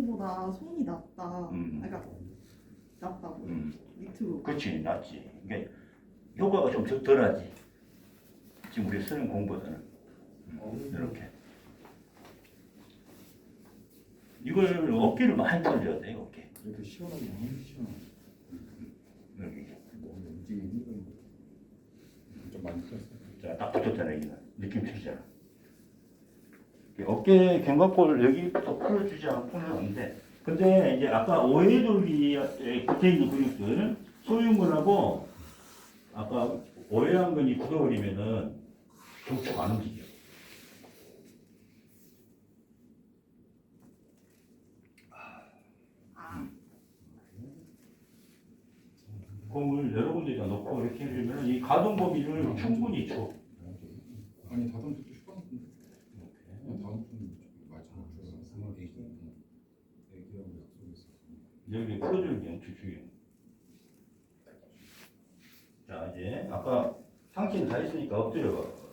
공보다 손이 낫다. 음. 그러니까 낫다고. 음. 밑으로. 그렇지 낫지. 이게 효과가 좀 덜- 덜하지. 지금 우리 쓰는 공보다는 음, 이렇게. 이걸 어깨를 많이 돌려야 돼 어깨. 이렇게 시원하게 너무 시원하게. 너무 움직이기 힘든 거. 좀 많이 풀었어요. 자, 딱 붙었잖아, 여기는. 느낌 죽이잖아. 어깨 견갑골 여기부터 풀어주지 않고는 안 돼. 근데 이제 아까 오해돌기에 붙어있는 근육들, 소흉근하고 아까 오해한근이 굳어버리면은 족촉 안 움직여. 아, 공을 여러 군데다 놓고 이렇게 해주면 이 가동 범위를 충분히 줘. 아니 다음 주도 휴방인데 그냥 다음 주는 말씀 주셔서 애기 애기하고 약속했어. 여기 엄청 중요해. 자, 이제 아까 상체는 다 했으니까 엎드려 봐.